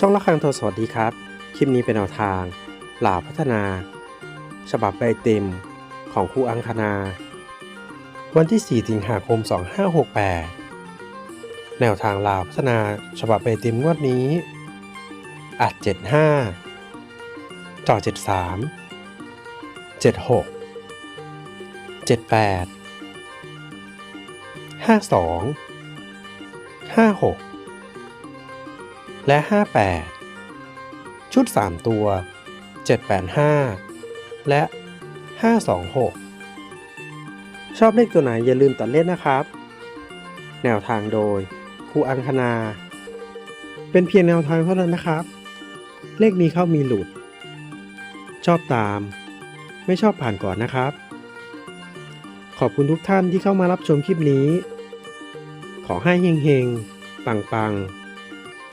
ช่องละครังโทรสวัสดีครับ คลิปนี้เป็นแนวทางหลาพัฒนา ฉบับใบเต็มของครูอังคณา วันที่ 4 สิงหาคม 2568 แนวทางลาพัฒนาฉบับใบเต็มงวดนี้ อัด 75ต่อ 73 76 78 52 56 และ 58 ชุด 3 ตัว 785 และ 526 ชอบเลขตัวไหนอย่าลืมตัดเล่นนะครับ แนวทางโดยครูอังคณา เป็นเพียงแนวทางเท่านั้นนะครับ เลขมีเข้ามีหลุด ชอบตาม ไม่ชอบผ่านก่อนนะครับ ขอบคุณทุกท่านที่เข้ามารับชมคลิปนี้ ขอให้เฮงๆ ปังๆ